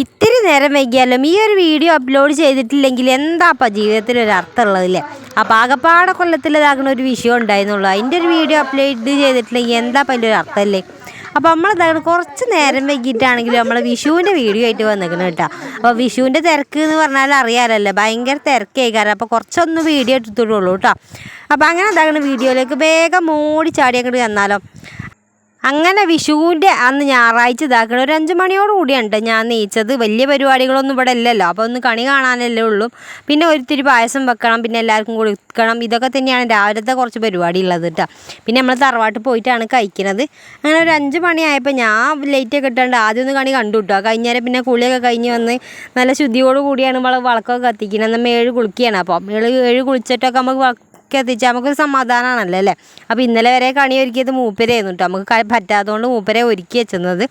ഇത്തിരി നേരം വൈകിയാലും ഈ ഒരു വീഡിയോ അപ്ലോഡ് ചെയ്തിട്ടില്ലെങ്കിൽ എന്താപ്പാ ജീവിതത്തിൽ ഒരു അർത്ഥമുള്ളതില്ലേ അപ്പോൾ ആകപ്പാടെ കൊല്ലത്തിൽ ഇതാക്കുന്ന ഒരു വിഷയം ഉണ്ടായിരുന്നുള്ളൂ. അതിന്റെ ഒരു വീഡിയോ അപ്ലോഡ് ചെയ്തിട്ടില്ലെങ്കിൽ എന്താ അതിന്റെ ഒരു അർത്ഥമല്ലേ? അപ്പോൾ നമ്മൾ ഇതാണ് കുറച്ച് നേരം വൈകിട്ടാണെങ്കിലും നമ്മൾ വിഷുവിന്റെ വീഡിയോ ആയിട്ട് വന്നിരിക്കണം കേട്ടോ. അപ്പോൾ വിഷുവിന്റെ തിരക്ക് എന്ന് പറഞ്ഞാൽ അറിയാമല്ലോ ഭയങ്കര തിരക്കായി കാരണം അപ്പോൾ കുറച്ചൊന്ന് വീഡിയോ എടുത്തിട്ടുള്ളൂ കേട്ടോ. അപ്പോൾ അങ്ങനെ എന്താകണം വീഡിയോയിലേക്ക് വേഗം മോടി ചാടി അങ്ങോട്ട് ചെന്നാലോ. അങ്ങനെ വിഷുവിന്റെ അന്ന് ഞായറാഴ്ച ഇതാക്കണം ഒരു അഞ്ച് മണിയോട് കൂടിയുണ്ട്. ഞാൻ നീച്ചത്. വലിയ പരിപാടികളൊന്നും ഇവിടെ ഇല്ലല്ലോ. അപ്പോൾ ഒന്ന് കണി കാണാനല്ലേ ഉള്ളൂ. പിന്നെ ഒരിത്തിരി പായസം വെക്കണം. പിന്നെ എല്ലാവർക്കും കൊടുക്കണം. ഇതൊക്കെ തന്നെയാണ് രാവിലത്തെ കുറച്ച് പരിപാടി ഉള്ളത് കേട്ടോ. പിന്നെ നമ്മൾ തറവാട്ട് പോയിട്ടാണ് കഴിക്കുന്നത് അങ്ങനെ ഒരു അഞ്ച് മണിയായപ്പോൾ ഞാൻ ലേറ്റൊക്കെ ഇട്ടുകൊണ്ട് ആദ്യം ഒന്ന് കണി കണ്ടു കിട്ടുക കഴിഞ്ഞാൽ പിന്നെ കുളിയൊക്കെ കഴിഞ്ഞ് വന്ന് നല്ല ശുദ്ധിയോട് കൂടിയാണ് നമ്മൾ വിളക്കൊക്കെ കത്തിക്കുന്നത് നമ്മൾ ഏഴ് കുളിക്കുകയാണ്. അപ്പോൾ ഏഴ് ഏഴ് കുളിച്ചിട്ടൊക്കെ നമുക്ക് ഒക്കെ എത്തിച്ചാൽ നമുക്കൊരു സമാധാനമാണല്ലോ അല്ലേ? അപ്പോൾ ഇന്നലെ വരെ കണി ഒരുക്കിയത് മൂപ്പരായിരുന്നു കേട്ടോ നമുക്ക് പറ്റാത്തതുകൊണ്ട് മൂപ്പരെ ഒരുക്കി വെച്ചിരുന്നത്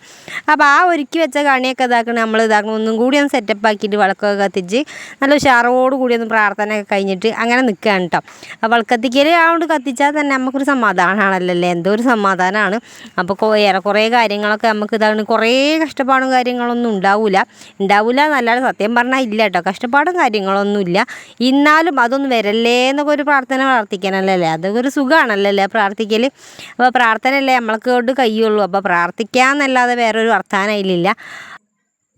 അപ്പോൾ ആ ഒരുക്കി വെച്ച കണിയൊക്കെ ഇതാക്കണം നമ്മൾ ഇതാക്കണം ഒന്നും കൂടി ഒന്ന് സെറ്റപ്പ് ആക്കിയിട്ട് വിളക്കൊക്കെ കത്തിച്ച് നല്ല ഉഷാറോട് കൂടി ഒന്ന് പ്രാർത്ഥനയൊക്കെ കഴിഞ്ഞിട്ട് അങ്ങനെ നിൽക്കുകയാണ് കേട്ടോ അപ്പോൾ വിളക്കത്തിക്കൽ ആകൊണ്ട് കത്തിച്ചാൽ തന്നെ നമുക്കൊരു സമാധാനമാണല്ലോ അല്ലേ എന്തോ ഒരു സമാധാനമാണ് അപ്പോൾ കൊ- ഏറെ കുറേ കാര്യങ്ങളൊക്കെ നമുക്ക് ഇതാണ്. കുറേ കഷ്ടപ്പാടും കാര്യങ്ങളൊന്നും ഉണ്ടാവില്ല ഉണ്ടാവില്ല എന്നല്ലാതെ സത്യം പറഞ്ഞാൽ ഇല്ല കേട്ടോ കഷ്ടപ്പാടും കാര്യങ്ങളൊന്നും ഇല്ല എന്നാലും അതൊന്നും വരല്ലേ എന്നൊക്കെ ഒരു പ്രാർത്ഥന പ്രാർത്ഥിക്കാനല്ലേ അതൊക്കെ ഒരു സുഖമാണല്ലേ പ്രാർത്ഥിക്കൽ അപ്പോൾ പ്രാർത്ഥനയല്ലേ നമ്മൾക്ക് കൊണ്ട് കഴിയുള്ളൂ. അപ്പോൾ പ്രാർത്ഥിക്കാന്നല്ലാതെ വേറൊരു വർത്താനം അതിലില്ല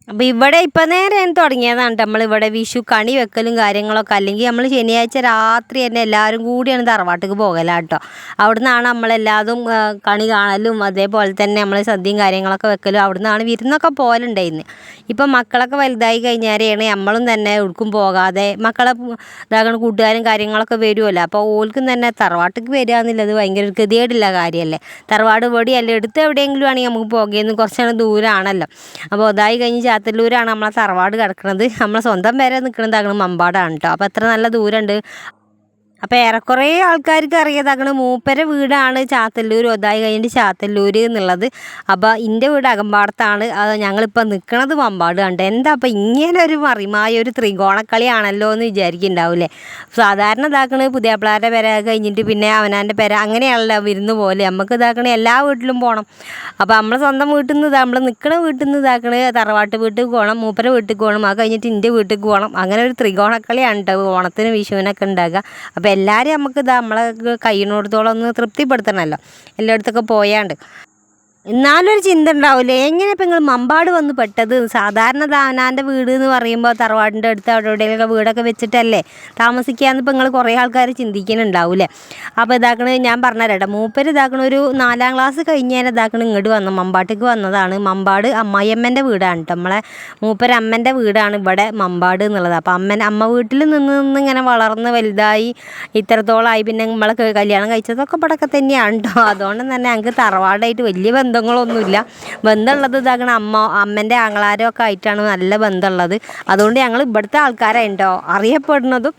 അപ്പോൾ ഇവിടെ ഇപ്പം നേരെ തുടങ്ങിയതാണ് നമ്മൾ ഇവിടെ വിഷു കണി വെക്കലും കാര്യങ്ങളൊക്കെ. അല്ലെങ്കിൽ നമ്മൾ ശനിയാഴ്ച രാത്രി തന്നെ എല്ലാവരും കൂടിയാണ് തറവാട്ടിക്ക് പോകലാട്ടോ അവിടെ നിന്നാണ് നമ്മളെല്ലാതും കണി കാണലും അതേപോലെ തന്നെ നമ്മൾ സദ്യയും കാര്യങ്ങളൊക്കെ വെക്കലും അവിടെ നിന്നാണ് വിരുന്നൊക്കെ പോലുണ്ടായിരുന്നു ഇപ്പം മക്കളൊക്കെ വലുതായി കഴിഞ്ഞാലാണ് നമ്മളും തന്നെ ഉടുക്കും പോകാതെ മക്കളെ ഇതാകണ കൂട്ടുകാരും കാര്യങ്ങളൊക്കെ വരുമല്ലോ അപ്പോൾ ഓൽക്കും തന്നെ തറവാട്ടിക്ക് വരിക എന്നുള്ളത് ഭയങ്കര ഗതികേടില്ല കാര്യമല്ലേ തറവാട് പൊടിയല്ല എടുത്ത് എവിടെയെങ്കിലും ആണെങ്കിൽ നമുക്ക് പോകുന്നത് കുറച്ചാണ് ദൂരമാണല്ലോ അപ്പോൾ അതായി കഴിഞ്ഞ് ചാത്തല്ലൂരാണ് നമ്മളെ തറവാട് കിടക്കുന്നത് നമ്മളെ സ്വന്തം പേരെ നിൽക്കുന്നതാണ് മമ്പാടാണ് കേട്ടോ അപ്പോൾ എത്ര നല്ല ദൂരമുണ്ട് അപ്പോൾ ഏറെക്കുറെ ആൾക്കാർക്ക് അറിയാതാകണം മൂപ്പര വീടാണ് ചാത്തല്ലൂർ ഒതായി കഴിഞ്ഞിട്ട് ചാത്തല്ലൂർ എന്നുള്ളത്. അപ്പോൾ ഇന്റെ വീട് അകമ്പാടത്താണ്. അത് ഞങ്ങളിപ്പോൾ നിൽക്കണത് പമ്പാട് കണ്ട്. എന്താ അപ്പോൾ ഇങ്ങനെ ഒരു മറിമായ ഒരു ത്രികോണക്കളിയാണല്ലോ എന്ന് വിചാരിക്കുന്നുണ്ടാവില്ലേ സാധാരണ ഇതാക്കണ പുതിയപ്പിള്ളാരുടെ പേര കഴിഞ്ഞിട്ട് പിന്നെ അവനാന്റെ പേര അങ്ങനെയാണല്ലോ വിരുന്ന് പോലെ. നമുക്ക് ഇതാക്കണ എല്ലാ വീട്ടിലും പോകണം അപ്പോൾ നമ്മളെ സ്വന്തം വീട്ടിൽ നിന്ന് നമ്മൾ നിൽക്കണ വീട്ടിൽ നിന്ന് ഇതാക്കണ തറവാട്ട് വീട്ടിൽ പോകണം മൂപ്പര വീട്ടിൽ പോകണം അത് കഴിഞ്ഞിട്ട് ഇന്റെ വീട്ടിൽ പോകണം അങ്ങനെ ഒരു ത്രികോണക്കളിയാണ് കേട്ടോ ഓണത്തിന് വിഷുവിനൊക്കെ ഉണ്ടാകുക എല്ലാവരും നമുക്ക് ഇതാ നമ്മളെ കഴിയുന്നിടത്തോളം ഒന്ന് തൃപ്തിപ്പെടുത്തണമല്ലോ എല്ലായിടത്തൊക്കെ പോയാണ്ട്. എന്നാലും ഒരു ചിന്ത ഉണ്ടാവില്ലേ എങ്ങനെ ഇപ്പം നിങ്ങൾ മമ്പാട് വന്ന് പെട്ടത്? സാധാരണ താനാന്റെ വീട് എന്ന് പറയുമ്പോൾ തറവാടിന്റെ അടുത്ത് അവിടെ എവിടെയൊക്കെ വീടൊക്കെ വെച്ചിട്ടല്ലേ താമസിക്കാന്ന് ഇപ്പം നിങ്ങൾ കുറേ ആൾക്കാർ ചിന്തിക്കുന്നുണ്ടാവില്ലേ അപ്പോൾ ഇതാക്കണ ഞാൻ പറഞ്ഞുതരട്ടെ. മൂപ്പര് ഇതാക്കണ ഒരു നാലാം ക്ലാസ് കഴിഞ്ഞാൽ ഇതാക്കണ ഇങ്ങോട്ട് വന്നു മമ്പാട്ടേക്ക് വന്നതാണ്. മമ്പാട് അമ്മായിയമ്മന്റെ വീടാണ് കേട്ടോ നമ്മളെ മൂപ്പര് അമ്മന്റെ വീടാണ് ഇവിടെ മമ്പാട് എന്നുള്ളത്. അപ്പോൾ അമ്മ അമ്മ വീട്ടിൽ നിന്ന് നിന്ന് ഇങ്ങനെ വളർന്ന് വലുതായി ഇത്രത്തോളമായി പിന്നെ നമ്മളെ കല്യാണം കഴിച്ചതൊക്കെ ഇവിടെയൊക്കെ തന്നെയാണ് കേട്ടോ അതുകൊണ്ട് തന്നെ ഞങ്ങൾക്ക് തറവാടായിട്ട് വലിയ ബന്ധങ്ങളൊന്നുമില്ല. ബന്ധമുള്ളത് ഇതാകണം അമ്മ അമ്മന്റെ ആങ്ങളാരൊക്കെ ആയിട്ടാണ് നല്ല ബന്ധമുള്ളത്. അതുകൊണ്ട് ഞങ്ങൾ ഇവിടുത്തെ ആൾക്കാരായിട്ടോ അറിയപ്പെടുന്നതും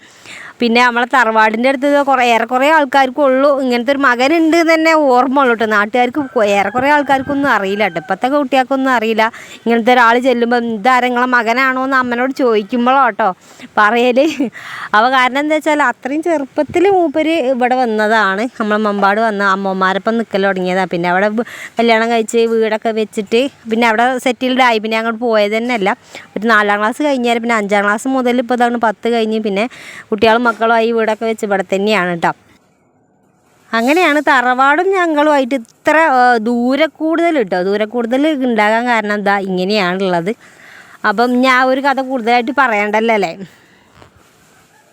പിന്നെ നമ്മളെ തറവാടിന്റെ അടുത്ത് കുറേ ഏറെക്കുറെ ആൾക്കാർക്കും ഉള്ളൂ ഇങ്ങനത്തെ ഒരു മകനുണ്ട് തന്നെ ഓർമ്മ ഉള്ളൂ കേട്ടോ. നാട്ടുകാർക്ക് ഏറെക്കുറെ ആൾക്കാർക്കൊന്നും അറിയില്ല കേട്ടോ. ഇപ്പോഴത്തെ കുട്ടികൾക്കൊന്നും അറിയില്ല. ഇങ്ങനത്തെ ഒരാൾ ചെല്ലുമ്പോൾ ഇതാരങ്ങളെ മകനാണോ എന്ന് അമ്മനോട് ചോദിക്കുമ്പോഴോ കേട്ടോ പറയൽ അപ്പോൾ കാരണം എന്താ വെച്ചാൽ അത്രയും ചെറുപ്പത്തിൽ മൂപ്പര് ഇവിടെ വന്നതാണ്. നമ്മളെ മമ്പാട് വന്ന അമ്മമാരപ്പം നിൽക്കൽ തുടങ്ങിയതാണ് പിന്നെ അവിടെ കല്യാണം കഴിച്ച് വീടൊക്കെ വെച്ചിട്ട് പിന്നെ അവിടെ സെറ്റിൽഡ് ആയി. പിന്നെ അങ്ങോട്ട് പോയത് തന്നെയല്ല. ഒരു നാലാം ക്ലാസ് കഴിഞ്ഞാൽ പിന്നെ അഞ്ചാം ക്ലാസ് മുതൽ ഇപ്പോൾ ഇതാണ് പത്ത് കഴിഞ്ഞ്. പിന്നെ കുട്ടികളും മക്കളും ഈ വീടൊക്കെ വെച്ച് ഇവിടെ തന്നെയാണ് കേട്ടോ അങ്ങനെയാണ് തറവാടും ഞങ്ങളുമായിട്ട് ഇത്ര ദൂരെ കൂടുതൽ കേട്ടോ ദൂരെ കൂടുതൽ ഉണ്ടാകാൻ കാരണം എന്താ ഇങ്ങനെയാണുള്ളത്. അപ്പം ഞാൻ ഒരു കഥ കൂടുതലായിട്ട് പറയണ്ടല്ലോ അല്ലേ?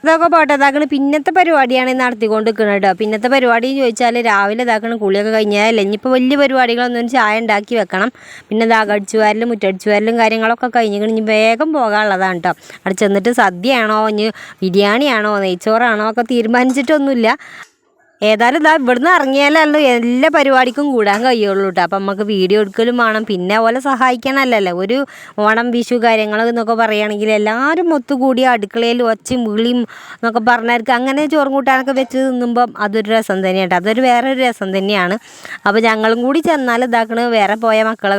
ഇതൊക്കെ പോട്ടെ ഇതാക്കണ പിന്നത്തെ പരിപാടിയാണ് ഈ നടത്തിക്കൊണ്ട് നിൽക്കുന്നത് കേട്ടോ പിന്നത്തെ പരിപാടി ചോദിച്ചാൽ രാവിലെ ഇതാക്കണം കുളിയൊക്കെ കഴിഞ്ഞാൽ ഇനിയിപ്പോൾ വലിയ പരിപാടികളൊന്നും ചായ ഉണ്ടാക്കി വെക്കണം. പിന്നെ ദാ വാരലും മുറ്റടിച്ചു വാരലും കാര്യങ്ങളൊക്കെ കഴിഞ്ഞ് ഇനി വേഗം പോകാനുള്ളതാണ് കേട്ടോ അവിടെ ചെന്നിട്ട് സദ്യയാണോ ഇനി ബിരിയാണിയാണോ നെയ്ച്ചോറാണോ ഒക്കെ തീരുമാനിച്ചിട്ടൊന്നുമില്ല. ഏതായാലും ഇതാ ഇവിടുന്ന് ഇറങ്ങിയാലല്ലോ എല്ലാ പരിപാടിക്കും കൂടാൻ കഴിയുള്ളൂ കേട്ടോ അപ്പം നമുക്ക് വീഡിയോ എടുക്കലും വേണം. പിന്നെ പോലെ സഹായിക്കണമല്ലല്ലോ ഒരു ഓണം വിഷു കാര്യങ്ങൾ എന്നൊക്കെ പറയുകയാണെങ്കിൽ എല്ലാവരും ഒത്തുകൂടി അടുക്കളയിൽ ഒച്ചയും വിളിയും എന്നൊക്കെ പറഞ്ഞവർക്ക് അങ്ങനെ ചോറും കൂട്ടാനൊക്കെ വെച്ച് തിന്നുമ്പം അതൊരു രസം തന്നെയാണ് കേട്ടോ അതൊരു വേറെ ഒരു രസം തന്നെയാണ്. അപ്പോൾ ഞങ്ങളും കൂടി ചെന്നാൽ ഇതാക്കണ് വേറെ പോയ മക്കളെ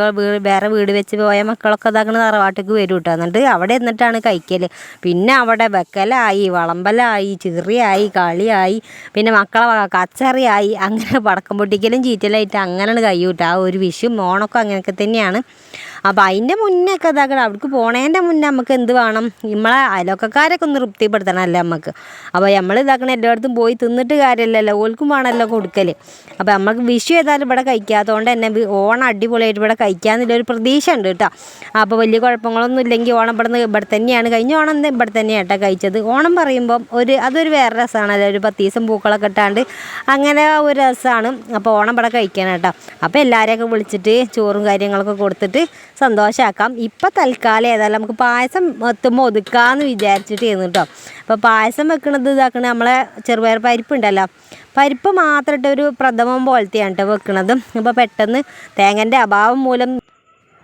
വേറെ വീട് വെച്ച് പോയ മക്കളൊക്കെ ഇതാക്കണ തറവാട്ടിക്ക് വരും കേട്ടോ എന്നിട്ട് അവിടെ എന്നിട്ടാണ് കഴിക്കൽ പിന്നെ അവിടെ വെക്കലായി വളമ്പലായി ചിറിയായി കളിയായി. പിന്നെ മക്കളെ കച്ചറിയായി അങ്ങനെ പടക്കം പൊട്ടിക്കലും ചീറ്റലായിട്ട് അങ്ങനെയാണ് കഴിയൂട്ടോ ആ ഒരു വിഷു ഓണമൊക്കെ അങ്ങനെയൊക്കെ തന്നെയാണ്. അപ്പോൾ അതിന്റെ മുന്നേ കഥകൾ ഇതാക്കണം അവിടേക്ക് പോണേന്റെ മുന്നേ നമുക്ക് എന്ത് വേണം? നമ്മളെ അയലോക്കക്കാരൊക്കെ ഒന്ന് തൃപ്തിപ്പെടുത്തണമല്ലേ നമുക്ക് അപ്പോൾ നമ്മൾ ഇതാക്കണം എല്ലായിടത്തും പോയി തിന്നിട്ട് കാര്യമല്ലല്ലോ ഓൽക്കും വേണമല്ലോ കൊടുക്കൽ അപ്പോൾ നമുക്ക് വിഷു ഏതായാലും ഇവിടെ കഴിക്കാത്തതുകൊണ്ട് തന്നെ ഓണം അടിപൊളിയായിട്ട് ഇവിടെ കഴിക്കാമെന്നുള്ളൊരു പ്രതീക്ഷ ഉണ്ട് കേട്ടോ. അപ്പോൾ വലിയ കുഴപ്പങ്ങളൊന്നും ഇല്ലെങ്കിൽ ഓണം ഇവിടെ നിന്ന് ഇവിടെ തന്നെയാണ്. കഴിഞ്ഞ ഓണം ഇവിടെ തന്നെയാണ് കേട്ടോ കഴിച്ചത്. ഓണം പറയുമ്പം ഒരു അതൊരു വേറെ രസമാണല്ലോ ഒരു പത്ത് ദിവസം പൂക്കളൊക്കെ ഇട്ടാണ്ട് അങ്ങനെ ഒരു രസമാണ് അപ്പോൾ ഓണം ഇവിടെ കഴിക്കണം കേട്ടോ. അപ്പോൾ എല്ലാവരെയൊക്കെ വിളിച്ചിട്ട് ചോറും കാര്യങ്ങളൊക്കെ കൊടുത്തിട്ട് സന്തോഷമാക്കാം ഇപ്പം തൽക്കാലം ഏതായാലും നമുക്ക് പായസം എത്തുമ്പോൾ ഒതുക്കാമെന്ന് വിചാരിച്ചിട്ട് ചെയ്യുന്നു കേട്ടോ അപ്പോൾ പായസം വെക്കണത് ഇതാക്കണത് നമ്മളെ ചെറുപയർ പരിപ്പുണ്ടല്ലോ. പരിപ്പ് മാത്രം ഇട്ട് ഒരു പ്രഥമം പോലത്തെയാണ് കേട്ടോ വെക്കണത്. അപ്പോൾ പെട്ടെന്ന് തേങ്ങന്റെ അഭാവം മൂലം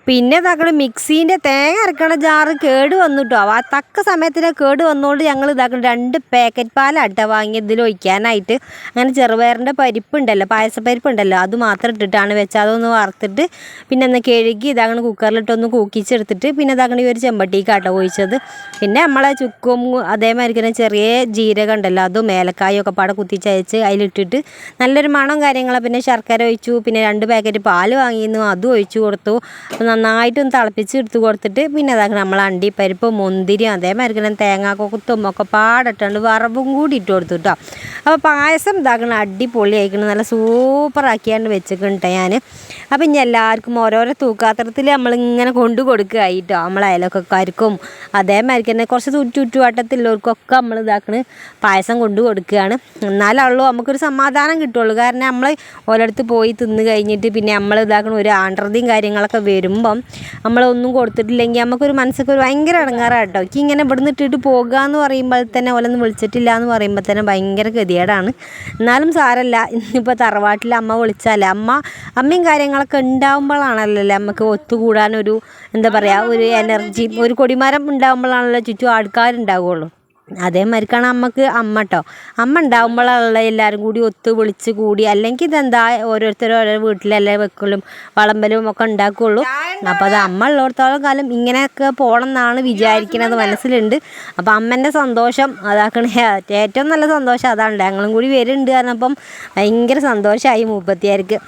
പിന്നെ തങ്ങൾ മിക്സീന്റെ തേങ്ങ അരക്കണ ജാറ് കേട് വന്നു കേട്ടോ ആ തക്ക സമയത്തിന് കേട് വന്നുകൊണ്ട് ഞങ്ങൾ ഇതാക്കണം രണ്ട് പാക്കറ്റ് പാലാട്ടോ വാങ്ങി ഇതിൽ ഒഴിക്കാനായിട്ട്. അങ്ങനെ ചെറുപയറിന്റെ പരിപ്പുണ്ടല്ലോ പായസപ്പരിപ്പുണ്ടല്ലോ അത് മാത്രം ഇട്ടിട്ടാണ് വെച്ചാൽ അതൊന്ന് വറുത്തിട്ട് പിന്നെ ഒന്ന് കഴുകി ഇതാക്കണം കുക്കറിലിട്ടൊന്ന് കൂക്കിച്ചെടുത്തിട്ട് പിന്നെ ഇതാക്കണം ഈ ഒരു ചെമ്പട്ടിക്കാട്ടോ ഒഴിച്ചത്. പിന്നെ നമ്മളെ ചുക്കും അതേമാതിരി തന്നെ ചെറിയ ജീരകം ഉണ്ടല്ലോ അതും ഏലക്കായും ഒക്കെ പാടെ കുത്തിച്ചയച്ച് അതിലിട്ടിട്ട് നല്ലൊരു മണം കാര്യങ്ങളെ പിന്നെ ശർക്കര ഒഴിച്ചു പിന്നെ രണ്ട് പാക്കറ്റ് പാൽ വാങ്ങിയിരുന്നു അതും ഒഴിച്ചു കൊടുത്തു. നന്നായിട്ടൊന്ന് തിളപ്പിച്ച് എടുത്ത് കൊടുത്തിട്ട് പിന്നെ അതാ നമ്മൾ അണ്ടിപ്പരിപ്പ് മുന്തിരി അതേമാതിരി തന്നെ തേങ്ങാക്കൊത്തും ഒക്കെ പാടിട്ടുണ്ട് വറവും കൂടി ഇട്ട് കൊടുത്തു കേട്ടോ അപ്പോൾ പായസം ഇതാക്കണം അടിപൊളി ആയിക്കണം നല്ല സൂപ്പറാക്കിയാണ്ട് വെച്ചിട്ടുണ്ട് ഞാൻ അപ്പം ഇനി എല്ലാവർക്കും ഓരോരോ തൂക്കാത്രത്തിൽ നമ്മളിങ്ങനെ കൊണ്ടു കൊടുക്കുകയായിട്ടോ നമ്മളെ അയലൊക്കെക്കാർക്കും അതേമാതിരി തന്നെ കുറച്ച് ചുറ്റു ചുറ്റുവട്ടത്തിലുള്ളവർക്കൊക്കെ നമ്മൾ ഇതാക്കണ് പായസം കൊണ്ടു കൊടുക്കുകയാണ് എന്നാലുള്ളൂ നമുക്കൊരു സമാധാനം കിട്ടുള്ളൂ. കാരണം നമ്മൾ ഓരോടത്ത് പോയി തിന്ന് കഴിഞ്ഞിട്ട് പിന്നെ നമ്മൾ ഇതാക്കണ ഒരു ആണ്ടർതിയും കാര്യങ്ങളൊക്കെ വരുമ്പം നമ്മളൊന്നും കൊടുത്തിട്ടില്ലെങ്കിൽ നമുക്കൊരു മനസ്സൊക്കെ ഒരു ഭയങ്കര ഇടങ്ങാറാണ് കേട്ടോ എനിക്ക് ഇങ്ങനെ ഇവിടുന്ന് ഇട്ടിട്ട് പോകുക എന്ന് പറയുമ്പോൾ തന്നെ ഓലൊന്നും വിളിച്ചിട്ടില്ല എന്ന് പറയുമ്പോൾ തന്നെ ഭയങ്കര ഗതികേടാണ്. എന്നാലും സാരല്ല ഇന്നിപ്പോൾ തറവാട്ടിൽ അമ്മ വിളിച്ചാലേ അമ്മ അമ്മയും കാര്യങ്ങളൊക്കെ ഉണ്ടാകുമ്പോഴാണല്ലോ നമുക്ക് ഒത്തുകൂടാനൊരു എന്താ പറയുക ഒരു എനർജി ഒരു കൊടിമരം ഉണ്ടാകുമ്പോഴാണല്ലോ ചുറ്റും ആൾക്കാരുണ്ടാവുകയുള്ളൂ അതേമാതിരിക്കാണ് അമ്മയ്ക്ക് അമ്മ കേട്ടോ അമ്മ ഉണ്ടാകുമ്പോഴുള്ള എല്ലാവരും കൂടി ഒത്തു വിളിച്ച് കൂടി. അല്ലെങ്കിൽ ഇതെന്താ ഓരോരുത്തരും ഓരോ വീട്ടിലല്ലേ വെക്കലും വളമ്പലും ഒക്കെ ഉണ്ടാക്കുകയുള്ളൂ അപ്പോൾ അത് അമ്മ ഉള്ളിടത്തോളം കാലം ഇങ്ങനെയൊക്കെ പോകണം എന്നാണ് വിചാരിക്കുന്നത് മനസ്സിലുണ്ട്. അപ്പോൾ അമ്മേന്റെ സന്തോഷം അതാക്കണ ഏറ്റവും നല്ല സന്തോഷം അതാണ് ഞങ്ങളും കൂടി വരുന്നുണ്ട് കാരണം അപ്പം ഭയങ്കര സന്തോഷമായി മൂപ്പത്തിയാർക്ക്.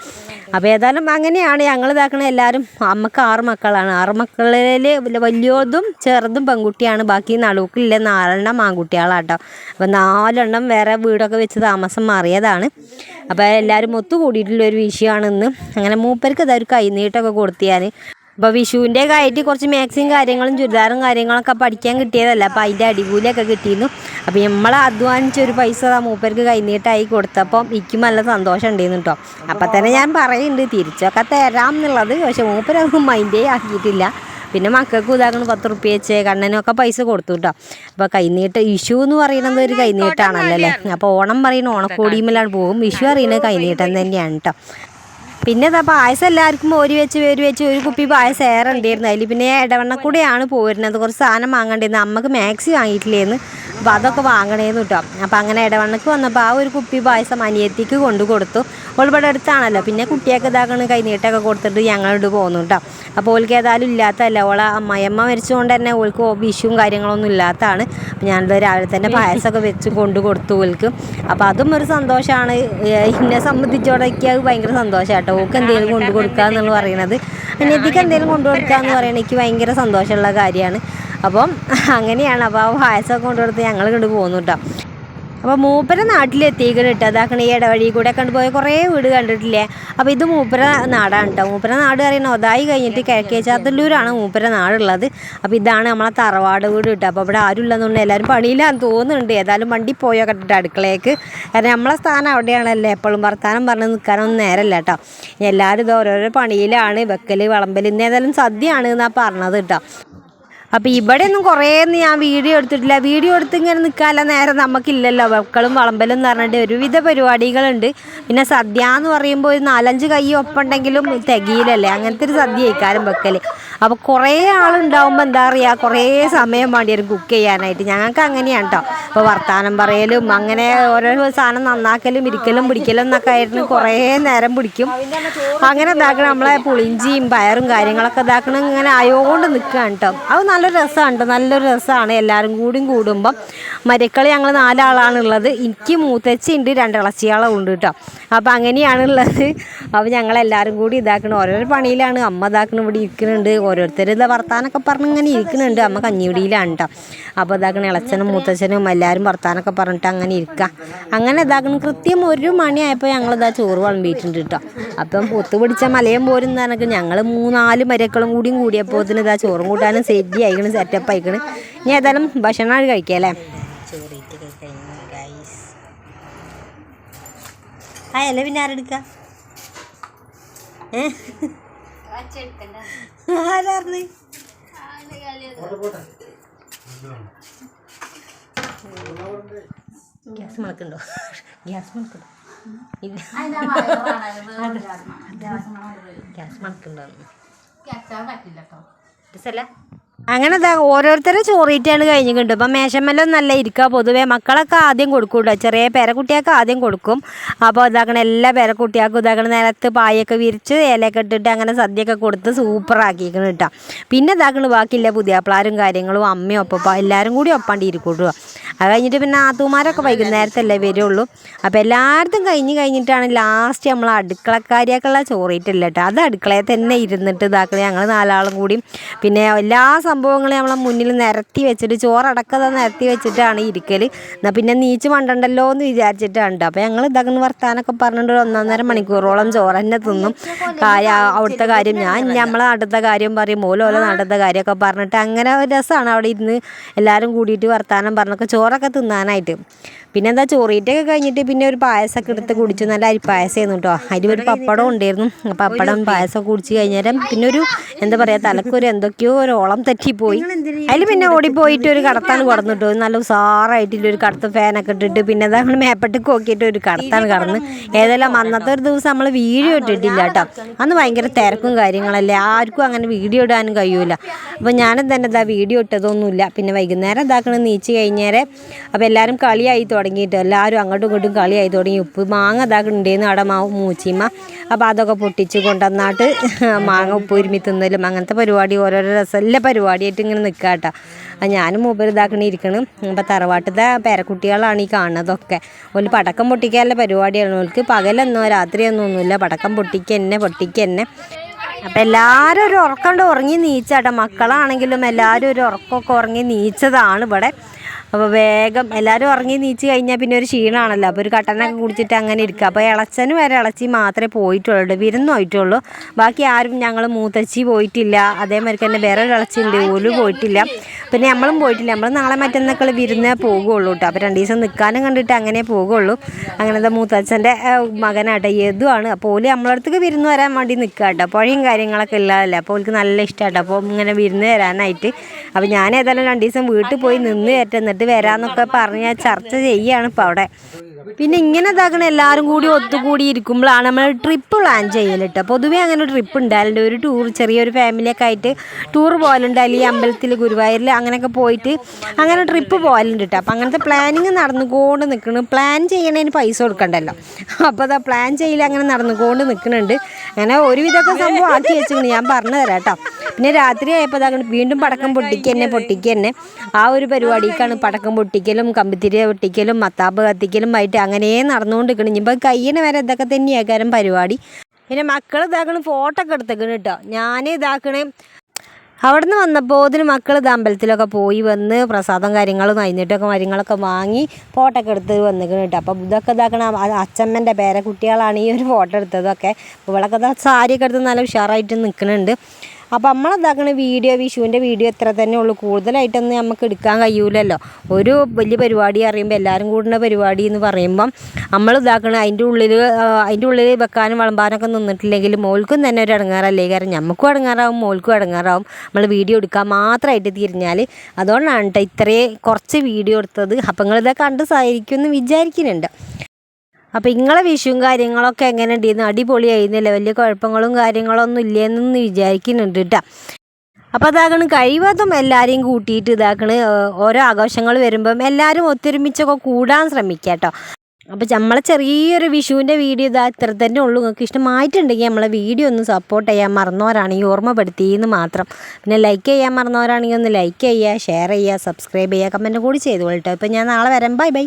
അപ്പോൾ ഏതായാലും അങ്ങനെയാണ് ഞങ്ങൾ ഇതാക്കണ എല്ലാവരും അമ്മയ്ക്ക് ആറ് മക്കളാണ്. ആറ് മക്കളിൽ വലിയതും ചെറുതും പെൺകുട്ടിയാണ്. ബാക്കി നടുക്കില്ല നാലെണ്ണം ആൺകുട്ടികളാട്ടോ അപ്പോൾ നാലെണ്ണം വേറെ വീടൊക്കെ വെച്ച് താമസം മാറിയതാണ്. അപ്പോൾ എല്ലാവരും ഒത്തു കൂടിയിട്ടുള്ള ഒരു വിഷയമാണ് ഇന്ന്. അങ്ങനെ മൂപ്പർക്ക് ഇതൊരു കൈനീട്ടൊക്കെ കൊടുത്തു ഞാൻ അപ്പോൾ വിഷുവിന്റെ ആയിട്ട് കുറച്ച് മാക്സിയും കാര്യങ്ങളും ചുരിദാറും കാര്യങ്ങളൊക്കെ പഠിക്കാൻ കിട്ടിയതല്ല. അപ്പോൾ അതിന്റെ അടികൂലിയൊക്കെ കിട്ടിയിരുന്നു. അപ്പോൾ നമ്മൾ അധ്വാനിച്ച ഒരു പൈസ മൂപ്പർക്ക് കൈനീട്ടായി കൊടുത്തപ്പോൾ എനിക്കും നല്ല സന്തോഷം ഉണ്ടായിരുന്നു കേട്ടോ അപ്പം തന്നെ ഞാൻ പറയുന്നുണ്ട് തിരിച്ചൊക്കെ തരാം എന്നുള്ളത്. പക്ഷേ മൂപ്പരൊന്നും മൈൻഡേ ആക്കിയിട്ടില്ല. പിന്നെ മക്കൾക്ക് ഇതാക്കണം പത്ത് റുപ്യ വെച്ച് കണ്ണനൊക്കെ പൈസ കൊടുത്തു കേട്ടോ അപ്പോൾ കൈനീട്ട് വിഷു എന്ന് പറയുന്നത് ഒരു കൈനീട്ടാണല്ലോ അല്ലേ? അപ്പോൾ ഓണം പറയുന്ന ഓണക്കോടിയുമെല്ലാം പോകും. വിഷു അറിയുന്നത് കൈനീട്ടം തന്നെയാണ് കേട്ടോ പിന്നെ ഇതാ പായസം എല്ലാവർക്കും ഒരു വെച്ച് ഒരു വെച്ച് ഒരു കുപ്പി പായസം ഏറെ ഉണ്ടായിരുന്നു. അതിൽ പിന്നെ ഇടവണ്ണക്കൂടെയാണ് പോയിരുന്നത് കുറച്ച് സാധനം വാങ്ങേണ്ടിരുന്നത് അമ്മയ്ക്ക് മാക്സി വാങ്ങിയിട്ടില്ലേന്ന്. അപ്പോൾ അതൊക്കെ വാങ്ങണേന്ന് കേട്ടോ അപ്പോൾ അങ്ങനെ ഇടവണ്ണക്ക് വന്നപ്പോൾ ആ ഒരു കുപ്പി പായസം അനിയത്തിക്ക് കൊണ്ടു കൊടുത്തു. ഒരുപാട് അടുത്താണല്ലോ. പിന്നെ കുട്ടിയൊക്കെ ഇതാക്കണ് കൈനീട്ടൊക്കെ കൊടുത്തിട്ട് ഞങ്ങളോട് പോകുന്നു കേട്ടോ അപ്പോൾ ഓൾക്ക് ഏതായാലും ഇല്ലാത്തതല്ല. ഓളെ അമ്മയമ്മ മരിച്ചുകൊണ്ട് തന്നെ ഓൾക്ക് വിഷുവും കാര്യങ്ങളൊന്നും ഇല്ലാത്തതാണ്. അപ്പോൾ ഞാനിത് രാവിലെ തന്നെ പായസമൊക്കെ വെച്ച് കൊണ്ടു കൊടുത്തു ഓൾക്ക്. അപ്പോൾ അതും ഒരു സന്തോഷമാണ് എന്നെ സംബന്ധിച്ചോടൊക്കെ ഭയങ്കര സന്തോഷമാണ് കേട്ടോ എന്തെങ്കിലും കൊണ്ടു കൊടുക്കുക എന്നുള്ള പറയുന്നത്. അനിയത്തിക്ക് എന്തെങ്കിലും കൊണ്ടു കൊടുക്കുക എന്ന് പറയുന്നത് എനിക്ക് ഭയങ്കര സന്തോഷമുള്ള കാര്യമാണ്. അപ്പം അങ്ങനെയാണ്. അപ്പോൾ ആ പായസമൊക്കെ കൊണ്ടു കൊടുത്ത് ഞങ്ങൾ കണ്ടു പോകുന്നു കേട്ടോ അപ്പോൾ മൂപ്പര നാട്ടിലെത്തിക്കണം കേട്ടോ അതാക്കണ ഈ ഇടവഴി കൂടെ കണ്ടുപോയ കുറേ വീട് കണ്ടിട്ടില്ലേ? അപ്പോൾ ഇത് മൂപ്പര നാടാണ് കേട്ടോ മൂപ്പര നാട് പറയുന്നത് ഒതായി കഴിഞ്ഞിട്ട് കിഴക്കേ ചാത്തല്ലൂരാണ് മൂപ്പര നാടുള്ളത്. അപ്പോൾ ഇതാണ് നമ്മളെ തറവാട് വീട് കേട്ടോ അപ്പോൾ ഇവിടെ ആരും ഇല്ലെന്നുണ്ട്. എല്ലാവരും പണിയിലാന്ന് തോന്നുന്നുണ്ട്. ഏതായാലും വണ്ടി പോയോ കണ്ടിട്ട് അടുക്കളയ്ക്ക് കാരണം നമ്മളെ സ്ഥാനം അവിടെയാണല്ലേ. എപ്പോഴും വർത്താനം പറഞ്ഞ് നിൽക്കാനൊന്നും നേരമല്ല കേട്ടോ എല്ലാവരും ഇത് ഓരോരോ പണിയിലാണ്. വെക്കൽ വിളമ്പൽ ഇന്ന് ഏതായാലും സദ്യയാണ് എന്നാണ് പറഞ്ഞത് കേട്ടോ അപ്പോൾ കുറേ ഒന്നും ഞാൻ വീഡിയോ എടുത്തിട്ടില്ല. വീഡിയോ എടുത്ത് ഇങ്ങനെ നിൽക്കാനുള്ള നേരം നമുക്കില്ലല്ലോ. വെക്കളും വളമ്പലും എന്ന് പറഞ്ഞിട്ട് ഒരുവിധ പരിപാടികളുണ്ട്. പിന്നെ സദ്യ എന്ന് പറയുമ്പോൾ ഒരു നാലഞ്ച് കൈ ഒപ്പുണ്ടെങ്കിലും തികയിലല്ലേ അങ്ങനത്തെ ഒരു സദ്യ കഴിക്കാനും വെക്കൽ അപ്പോൾ കുറേ ആളുണ്ടാവുമ്പോൾ എന്താ പറയുക കുറേ സമയം വേണ്ടി കുക്ക് ചെയ്യാനായിട്ട്. ഞങ്ങൾക്ക് അങ്ങനെയാണ് കേട്ടോ ഇപ്പോൾ വർത്തമാനം പറയലും അങ്ങനെ ഓരോ സാധനം നന്നാക്കലും ഇരിക്കലും പിടിക്കലും എന്നൊക്കെ ആയിരുന്നു. കുറേ നേരം പിടിക്കും. അങ്ങനെ ഇതാക്കണം. നമ്മളെ പുളിഞ്ചിയും പയറും കാര്യങ്ങളൊക്കെ ഇതാക്കണം. ഇങ്ങനെ ആയോണ്ട് നിൽക്കുകയാണ് കേട്ടോ അത് നല്ല രസമാണ് കേട്ടോ നല്ലൊരു രസമാണ് എല്ലാവരും കൂടിയും കൂടുമ്പം. മരക്കളി ഞങ്ങൾ നാലാളാണുള്ളത്. എനിക്ക് മൂത്തച്ചി ഉണ്ട് രണ്ട് ഇളച്ചിയാളും ഉണ്ട് കേട്ടോ അപ്പോൾ അങ്ങനെയാണുള്ളത്. അപ്പോൾ ഞങ്ങളെല്ലാവരും കൂടി ഇതാക്കണം. ഓരോരോ പണിയിലാണ്. അമ്മ ഇതാക്കണം. ഇവിടെ ഇരിക്കുന്നുണ്ട്. ഓരോരുത്തർ ഇത് വർത്താനൊക്കെ പറഞ്ഞ് ഇങ്ങനെ ഇരിക്കുന്നുണ്ട്. അമ്മ കഞ്ഞിവിടിയിലാണ് കേട്ടോ അപ്പോൾ ഇതാക്കണം ഇളച്ചനും മൂത്തച്ഛനും എല്ലാവരും വർത്താനൊക്കെ പറഞ്ഞിട്ട് അങ്ങനെ ഇരിക്കുക അങ്ങനെ ഇതാക്കണം കൃത്യം ഒരു മണിയായപ്പോൾ ഞങ്ങളിതാ ചോറ് വിളമ്പിയിട്ടുണ്ട് കേട്ടോ അപ്പം പൊത്ത് പിടിച്ച മലയും പോരും എന്നൊക്കെ ഞങ്ങൾ മൂന്നാൽ മരക്കളും കൂടിയും കൂടിയപ്പോൾ ഇതാ ചോറും കൂട്ടാനും സെറ്റ് ആയിക്കണ് സെറ്റപ്പ് ആയിക്കണ് ഇനി ഏതായാലും ഭക്ഷണം കഴിക്കാം അല്ലേ? ആ അല്ല പിന്നെ ആരെടുക്ക? ആരാർന്ന്? ഗ്യാസ് മണക്കുണ്ടോ ഗ്യാസ് മണക്കുണ്ടോ ഇല്ല. ഗ്യാസ് മണക്കുണ്ടോ രസല്ല? അങ്ങനെ ദാ ഓരോരുത്തരും ചോറിയിട്ടാണ് കഴിഞ്ഞിട്ടുണ്ട് അപ്പം മേശമെല്ലാം നല്ല ഇരിക്കുക. പൊതുവെ മക്കളൊക്കെ ആദ്യം കൊടുക്കും ചെറിയ പേരക്കുട്ടിയൊക്കെ ആദ്യം കൊടുക്കും. അപ്പോൾ ഇതാക്കണ എല്ലാ പേരക്കുട്ടിയാക്കും ഇതാക്കണ നിലത്ത് പായൊക്കെ വിരിച്ച് ഇലയൊക്കെ ഇട്ടിട്ട് അങ്ങനെ സദ്യയൊക്കെ കൊടുത്ത് സൂപ്പറാക്കിയിരിക്കണം കേട്ടോ. പിന്നെ ഇതാക്കണ ബാക്കിയില്ല പുതിയാപ്പിളാരും കാര്യങ്ങളും അമ്മയും ഒപ്പം എല്ലാവരും കൂടി ഒപ്പാണ്ട് ഇരിക്കൂട്ടുക. കേട്ടോ അത് കഴിഞ്ഞിട്ട് പിന്നെ ആത്തുമാരൊക്കെ വൈകുന്നേരത്തല്ലേ വരുള്ളൂ. അപ്പോൾ എല്ലായിടത്തും കഴിഞ്ഞ് കഴിഞ്ഞിട്ടാണ് ലാസ്റ്റ് നമ്മൾ അടുക്കളക്കാരിയൊക്കെയുള്ള ചോറിയിട്ടില്ല കേട്ടോ. അത് അടുക്കളയിൽ തന്നെ ഇരുന്നിട്ട് ഇതാക്കണ ഞങ്ങൾ നാലാളും കൂടി. പിന്നെ എല്ലാ സംഭവങ്ങളും നമ്മളെ മുന്നിൽ നിരത്തി വെച്ചിട്ട് ചോറടക്കത നിരത്തി വെച്ചിട്ടാണ് ഇരിക്കൽ എന്നാൽ പിന്നെ നീച്ച് മണ്ടണ്ടല്ലോ എന്ന് വിചാരിച്ചിട്ടാണ് അപ്പോൾ ഞങ്ങൾ ഇതാക്കുന്ന വർത്താനൊക്കെ പറഞ്ഞിട്ട് ഒരു ഒന്നൊന്നര മണിക്കൂറോളം ചോറ് തന്നെ തിന്നും. കാര്യം അവിടുത്തെ കാര്യം ഞാൻ നമ്മളെ അടുത്ത കാര്യം പറയും ഓലോ നടത്ത കാര്യമൊക്കെ പറഞ്ഞിട്ട് അങ്ങനെ ഒരു രസമാണ് അവിടെ ഇരുന്ന് എല്ലാവരും കൂടിയിട്ട് വർത്താനം പറഞ്ഞൊക്കെ ചോറൊക്കെ തിന്നാനായിട്ട്. പിന്നെ എന്താ ചോറീറ്റൊക്കെ കഴിഞ്ഞിട്ട് പിന്നെ ഒരു പായസമൊക്കെ എടുത്ത് കുടിച്ചു നല്ല അരിപ്പായസമായിരുന്നു കേട്ടോ അതിൽ ഒരു പപ്പടം ഉണ്ടായിരുന്നു. പപ്പടം പായസം കുടിച്ച് കഴിഞ്ഞേരം പിന്നെ ഒരു എന്താ പറയുക തലക്കൊരു എന്തൊക്കെയോ ഒരു ഓളം തെറ്റിപ്പോയി. അതിൽ പിന്നെ ഓടിപ്പോയിട്ട് ഒരു കടത്താണ് കടന്നു കേട്ടോ നല്ല ഉസാറായിട്ടില്ല. ഒരു കടത്ത് ഫാനൊക്കെ ഇട്ടിട്ട് പിന്നെ അതാ നമ്മൾ മേപ്പട്ടിക്ക് നോക്കിയിട്ട് ഒരു കടത്താണ് കടന്ന്. ഏതെല്ലാം അന്നത്തെ ഒരു ദിവസം നമ്മൾ വീഡിയോ ഇട്ടിട്ടില്ല കേട്ടോ അന്ന് ഭയങ്കര തിരക്കും കാര്യങ്ങളല്ലേ. ആർക്കും അങ്ങനെ വീഡിയോ ഇടാനും കഴിയൂല. അപ്പോൾ ഞാനും തന്നെ ഇതാ വീഡിയോ ഇട്ടതൊന്നുമില്ല. പിന്നെ വൈകുന്നേരം ഇതാക്കണം നീച്ച് കഴിഞ്ഞേരെ. അപ്പോൾ എല്ലാവരും കളിയായി തുടങ്ങിയിട്ട് എല്ലാവരും അങ്ങോട്ടും ഇങ്ങോട്ടും കളിയായി തുടങ്ങി. ഉപ്പ് മാങ്ങ ഇതാക്കുന്നുണ്ടെന്ന് അവിടെ മാ മൂച്ചിമ്മ. അപ്പോൾ അതൊക്കെ പൊട്ടിച്ച് കൊണ്ടുവന്നാട്ട് മാങ്ങ ഉപ്പ് ഉരുമി തിന്നലും അങ്ങനത്തെ പരിപാടി ഓരോരോ രസമല്ല പരിപാടിയായിട്ട് ഇങ്ങനെ നിൽക്കുക കേട്ടോ ഞാനും മൂപ്പര് ഇതാക്കണേ ഇരിക്കണം. അപ്പോൾ തറവാട്ടത്തെ പേരക്കുട്ടികളാണ് ഈ കാണുന്നതൊക്കെ. ഒരു പടക്കം പൊട്ടിക്കാനുള്ള പരിപാടിയാണ്. ഓൾക്ക് പകലെന്നോ രാത്രിയൊന്നും ഒന്നുമില്ല. പടക്കം പൊട്ടിക്കുക തന്നെ പൊട്ടിക്കുക തന്നെ അപ്പം എല്ലാവരും ഒരു ഉറക്കണ്ട് ഉറങ്ങി നീച്ചാട്ടോ മക്കളാണെങ്കിലും എല്ലാവരും ഒരു ഉറക്കമൊക്കെ ഉറങ്ങി നീച്ചതാണ് ഇവിടെ. അപ്പോൾ വേഗം എല്ലാവരും ഉറങ്ങി നീച്ച് കഴിഞ്ഞാൽ പിന്നെ ഒരു ക്ഷീണമാണല്ലോ അപ്പോൾ ഒരു കട്ടനൊക്കെ കുടിച്ചിട്ട് അങ്ങനെ ഇരിക്കുക അപ്പോൾ ഇളച്ചനും വരെ ഇളച്ചി മാത്രമേ പോയിട്ടുള്ളൂ. വിരുന്ന് പോയിട്ടുള്ളൂ. ബാക്കി ആരും ഞങ്ങൾ മൂത്തച്ചി പോയിട്ടില്ല. അതേമാതിരി തന്നെ വേറെ ഒരു ഇളച്ചി ഉണ്ട് ഓലും പോയിട്ടില്ല. പിന്നെ നമ്മളും പോയിട്ടില്ല. നമ്മൾ നാളെ മറ്റന്നൊക്കെ വിരുന്നേ പോകുള്ളൂ കേട്ടോ അപ്പോൾ രണ്ട് ദിവസം നിൽക്കാനും കണ്ടിട്ട് അങ്ങനെ പോകുള്ളൂ. അങ്ങനത്തെ മൂത്തച്ഛന്റെ മകനാട്ടെ യദുവാണ്. അപ്പോൾ ഓൽ നമ്മളടുത്തേക്ക് വിരുന്ന് വരാൻ വേണ്ടി നിൽക്കുക കേട്ടോ പുഴയും കാര്യങ്ങളൊക്കെ ഇല്ലാതല്ലേ. അപ്പോൾ ഓൾക്ക് നല്ല ഇഷ്ടമാട്ടോ അപ്പോൾ ഇങ്ങനെ വിരുന്ന് വരാനായിട്ട്. അപ്പോൾ ഞാൻ ഏതായാലും രണ്ട് ദിവസം വീട്ടിൽ പോയി നിന്ന് കയറ്റം എന്നിട്ട് വരാമെന്നൊക്കെ പറഞ്ഞ് ചർച്ച ചെയ്യുകയാണ് ഇപ്പം അവിടെ. പിന്നെ ഇങ്ങനെ ഇതാക്കണ എല്ലാവരും കൂടി ഒത്തുകൂടി ഇരിക്കുമ്പോഴാണ് നമ്മൾ ട്രിപ്പ് പ്ലാൻ ചെയ്യൽ പൊതുവേ അങ്ങനെ ട്രിപ്പ് ഉണ്ടായാലുണ്ട് ഒരു ടൂർ ചെറിയൊരു ഫാമിലിയൊക്കെ ആയിട്ട് ടൂർ പോകലുണ്ട് അല്ലെങ്കിൽ അമ്പലത്തിൽ ഗുരുവായൂരിൽ അങ്ങനെയൊക്കെ പോയിട്ട് അങ്ങനെ ട്രിപ്പ് പോലുണ്ട് കേട്ടോ അപ്പം അങ്ങനത്തെ പ്ലാനിങ് നടന്നുകൊണ്ട് നിൽക്കുന്നു പ്ലാൻ ചെയ്യണതിന് പൈസ കൊടുക്കണ്ടല്ലോ. അപ്പോൾ അതാ പ്ലാൻ ചെയ്യൽ അങ്ങനെ നടന്നുകൊണ്ട് നിൽക്കുന്നുണ്ട് അങ്ങനെ ഒരുവിധമൊക്കെ സംഭവം ആക്കി വെച്ചിട്ടുണ്ട് ഞാൻ പറഞ്ഞു തരാം കേട്ടോ പിന്നെ രാത്രി ആയപ്പോൾ അതാണ് വീണ്ടും പടക്കം പൊട്ടിക്കുക തന്നെ പൊട്ടിക്കുക തന്നെ. ആ ഒരു പരിപാടിക്കാണ് പടക്കം പൊട്ടിക്കലും കമ്പിത്തിരി പൊട്ടിക്കലും മത്താപ്പ് കത്തിക്കലും ആയിട്ട് അങ്ങനെ നടന്നുകൊണ്ടിരിക്കണം. ഇനിയിപ്പോൾ കയ്യനെ വരെ ഇതൊക്കെ തന്നെയാക്കാരം പരിപാടി. പിന്നെ മക്കൾ ഇതാക്കണം ഫോട്ടോ ഒക്കെ എടുത്തേക്കണം കേട്ടോ ഞാൻ ഇതാക്കണേ. അവിടെ നിന്ന് വന്നപ്പോൾ ഇതിന് മക്കൾ ഇത് അമ്പലത്തിലൊക്കെ പോയി വന്ന് പ്രസാദം കാര്യങ്ങളും നൈന്നിട്ടൊക്കെ മരുന്നുകളൊക്കെ വാങ്ങി ഫോട്ടോ ഒക്കെ എടുത്ത് വന്നിരിക്കണം കേട്ടോ അപ്പോൾ ഇതൊക്കെ ഇതാക്കണ അച്ഛമ്മന്റെ പേരെ കുട്ടികളാണ് ഈ ഒരു ഫോട്ടോ എടുത്തതൊക്കെ. ഇവളൊക്കെ സാരിയൊക്കെ എടുത്ത് നല്ല ഉഷാറായിട്ട് നിൽക്കുന്നുണ്ട് അപ്പോൾ നമ്മളെന്താക്കണ? വീഡിയോ വിഷുവിന്റെ വീഡിയോ എത്ര തന്നെ ഉള്ളൂ. കൂടുതലായിട്ടൊന്നും നമുക്ക് എടുക്കാൻ കഴിയൂലല്ലോ. ഒരു വലിയ പരിപാടി അറിയുമ്പോൾ എല്ലാവരും കൂടുന്ന പരിപാടി എന്ന് പറയുമ്പം നമ്മൾ ഇതാക്കണം. അതിന്റെ ഉള്ളിൽ അതിന്റെ ഉള്ളിൽ വെക്കാനും വിളമ്പാനൊക്കെ നിന്നിട്ടില്ലെങ്കിൽ മോൾക്കും തന്നെ ഒരു ഇടങ്ങാറല്ലേ കാരണം നമുക്കും ഇടങ്ങാറാവും മോൾക്കും ഇടങ്ങാറാവും നമ്മൾ വീഡിയോ എടുക്കാൻ മാത്രമായിട്ട് തിരിഞ്ഞാൽ അതുകൊണ്ടാണ് കേട്ടോ ഇത്രയും കുറച്ച് വീഡിയോ എടുത്തത്. അപ്പം നിങ്ങളിതൊക്കെ കണ്ട് സഹായിക്കുമെന്ന് വിചാരിക്കുന്നുണ്ട്. അപ്പോൾ ഇങ്ങളെ വിഷുവും കാര്യങ്ങളൊക്കെ എങ്ങനെ ഉണ്ടെന്ന് അടിപൊളി ആയിരുന്നില്ല വലിയ കുഴപ്പങ്ങളും കാര്യങ്ങളൊന്നും ഇല്ലേന്നൊന്ന് വിചാരിക്കുന്നുണ്ട് കേട്ടോ അപ്പോൾ അതാകണം കഴിവതും എല്ലാവരെയും കൂട്ടിയിട്ട് ഇതാക്കണ് ഓരോ ആഘോഷങ്ങൾ വരുമ്പം എല്ലാവരും ഒത്തൊരുമിച്ചൊക്കെ കൂടാൻ ശ്രമിക്കുക കേട്ടോ അപ്പോൾ നമ്മളെ ചെറിയൊരു വിഷുവിന്റെ വീഡിയോ ഇതാ ഇത്ര തന്നെ ഉള്ളൂ. നിങ്ങൾക്ക് ഇഷ്ടമായിട്ടുണ്ടെങ്കിൽ നമ്മളെ വീഡിയോ ഒന്ന് സപ്പോർട്ട് ചെയ്യാൻ മറന്നവരാണെങ്കിൽ ഓർമ്മപ്പെടുത്തിയെന്ന് മാത്രം. പിന്നെ ലൈക്ക് ചെയ്യാൻ മറന്നവരാണെങ്കിൽ ഒന്ന് ലൈക്ക് ചെയ്യുക ഷെയർ ചെയ്യുക സബ്സ്ക്രൈബ് ചെയ്യുക കമന്റ് കൂടി ചെയ്തു കേട്ടോ ഇപ്പോൾ ഞാൻ നാളെ വരാം. Bye bye